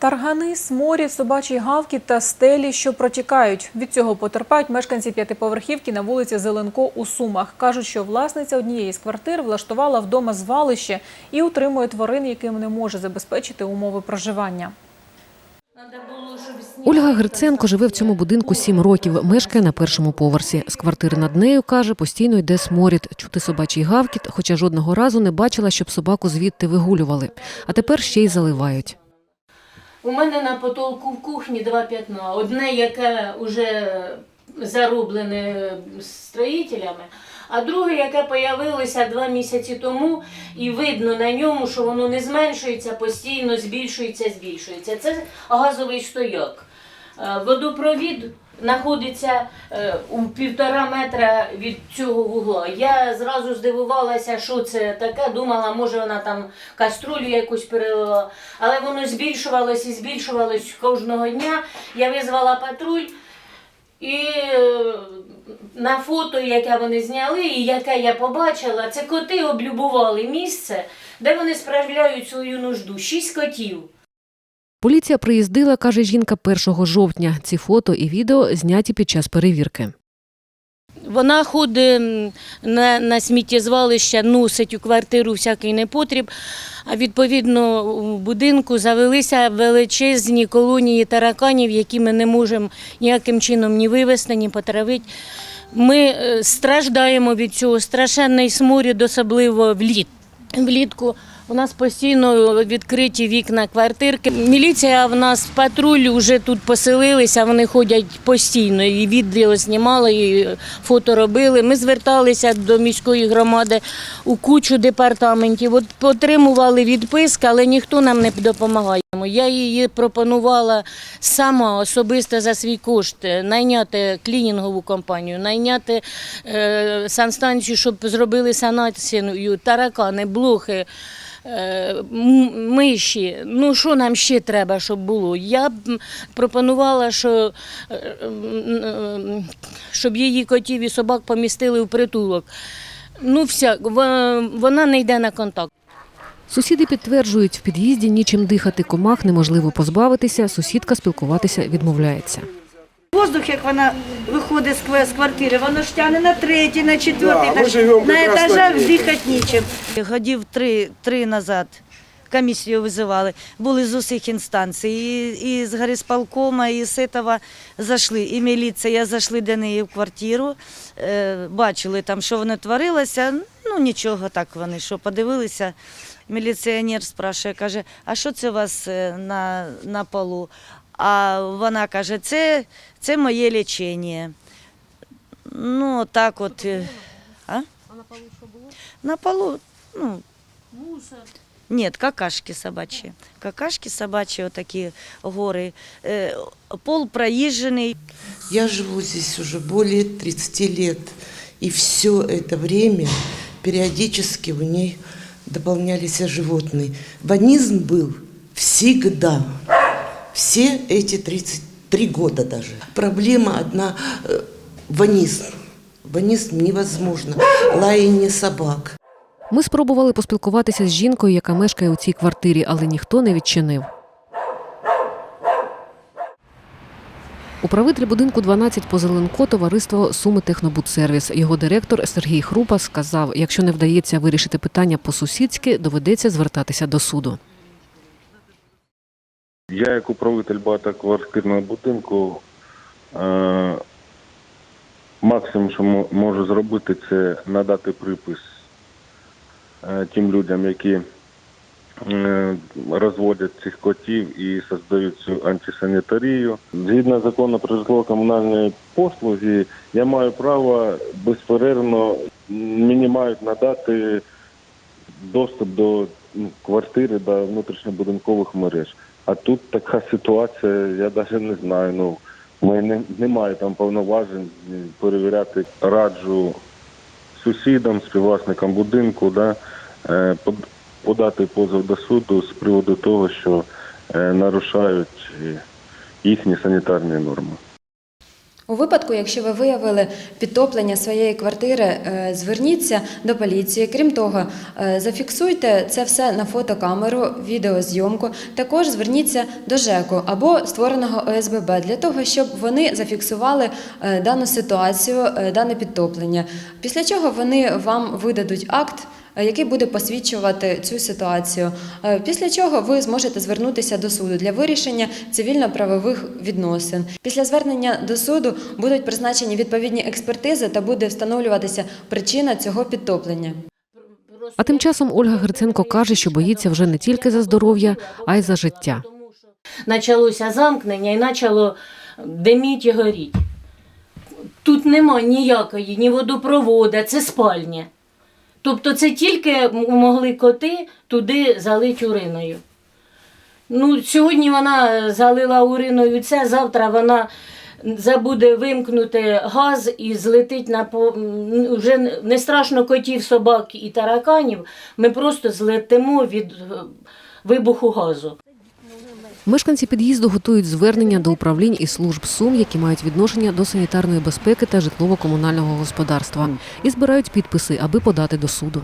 Таргани, сморід, собачий гавкіт та стелі, що протікають. Від цього потерпають мешканці п'ятиповерхівки на вулиці Зеленко у Сумах. Кажуть, що власниця однієї з квартир влаштувала вдома звалище і утримує тварин, яким не може забезпечити умови проживання. Ольга Гриценко живе в цьому будинку сім років. Мешкає на першому поверсі. З квартири над нею каже, постійно йде сморід, чути собачий гавкіт, хоча жодного разу не бачила, щоб собаку звідти вигулювали. А тепер ще й заливають. У мене на потолку в кухні два п'ятна. Одне, яке вже зароблене строїтелями, а друге, яке появилося два місяці тому, і видно на ньому, що воно не зменшується, постійно збільшується, збільшується. Це газовий стояк. Е, Водопровід знаходиться е, у півтора метра від цього вугла. Я зразу здивувалася, що це таке. Думала, може вона там каструлю якусь перелила. Але воно збільшувалось і збільшувалось кожного дня. Я визвала патруль. І е, на фото, яке вони зняли, і яке я побачила, це коти облюбували місце, де вони справляють свою нужду. Шість котів. Поліція приїздила, каже жінка, 1 жовтня. Ці фото і відео зняті під час перевірки. Вона ходить на, на сміттєзвалище, носить у квартиру всякий непотріб. А відповідно у будинку завелися величезні колонії тараканів, які ми не можемо ніяким чином ні вивезти, ні потравити. Ми е, страждаємо від цього страшенний сморід, особливо вліт. влітку. У нас постійно відкриті вікна квартирки. Міліція в нас патруль вже тут поселилися, вони ходять постійно. І відео знімали, і фото робили. Ми зверталися до міської громади у кучу департаментів. От отримували відписки, але ніхто нам не допомагає. Я її пропонувала сама особисто за свій кошт найняти клінінгову компанію, найняти е, санстанцію, щоб зробили санацію, таракани, блохи. Е, Миші, ну що нам ще треба, щоб було? Я б пропонувала, що, е, щоб її котів і собак помістили в притулок. Ну, вся, вона не йде на контакт. Сусіди підтверджують, в під'їзді нічим дихати комах неможливо позбавитися. Сусідка спілкуватися відмовляється. Воздух, як вона виходить з квартири, воно ж тягне на третій, на четвертий, Да, на, етажах дихати нічим. Годів три, три назад комісію визивали, були з усіх інстанцій, і, і з горисполкома, і з цього зайшли, і міліція зайшли до неї в квартиру, е, бачили там, що воно творилося, ну нічого так вони, що подивилися. Міліціонер спрашує, каже, а що це у вас е, на, на полу? А вона каже, це, це моє лічення. Ну, так от. А? А на полу що було? На полу, ну. Нет, какашки собачьи. Какашки собачьи, вот такие горы. Э, пол проезженный. Я живу здесь уже более 30 лет, и все это время периодически в ней дополнялись животные. Ванизм был всегда, все эти 33 года даже. Проблема одна э, – ванизм. Ванизм невозможно, лаяние собак. Ми спробували поспілкуватися з жінкою, яка мешкає у цій квартирі, але ніхто не відчинив. Управитель будинку 12 по Зеленко товариство Суми Технобудсервіс. Його директор Сергій Хрупа сказав, якщо не вдається вирішити питання по-сусідськи, доведеться звертатися до суду. Я, як управитель багатоквартирного будинку, е, максимум, що можу зробити, це надати припис е, тим людям, які е, розводять цих котів і создають цю антисанітарію. Згідно закону про житлово-комунальні послуги, я маю право безперервно, мені мають надати доступ до квартири, до внутрішньобудинкових мереж. А тут така ситуація, я навіть не знаю. Ну, ми не, немає там повноважень перевіряти. Раджу сусідам, співвласникам будинку, да, е, подати позов до суду з приводу того, що е, нарушають е, їхні санітарні норми. У випадку, якщо ви виявили підтоплення своєї квартири, е, зверніться до поліції. Крім того, е, зафіксуйте це все на фотокамеру, відеозйомку. Також зверніться до ЖЕКу або створеного ОСББ для того, щоб вони зафіксували е, дану ситуацію, дане підтоплення. Після чого вони вам видадуть акт. Е, Який буде посвідчувати цю ситуацію, Е, після чого ви зможете звернутися до суду для вирішення цивільно-правових відносин. Після звернення до суду будуть призначені відповідні експертизи та буде встановлюватися причина цього підтоплення. А тим часом Ольга Гриценко каже, що боїться вже не тільки за здоров'я, а й за життя. Почалося замкнення і почало диміть і горіть. Тут нема ніякої, ні водопроводу, це спальня. Тобто це тільки могли коти туди залити уриною. Ну, сьогодні вона залила уриною це, завтра вона забуде вимкнути газ і злетить на по... вже не страшно котів, собак і тараканів. Ми просто злетимо від е, вибуху газу. Мешканці під'їзду готують звернення до управлінь і служб СУМ, які мають відношення до санітарної безпеки та житлово-комунального господарства, і збирають підписи, аби подати до суду.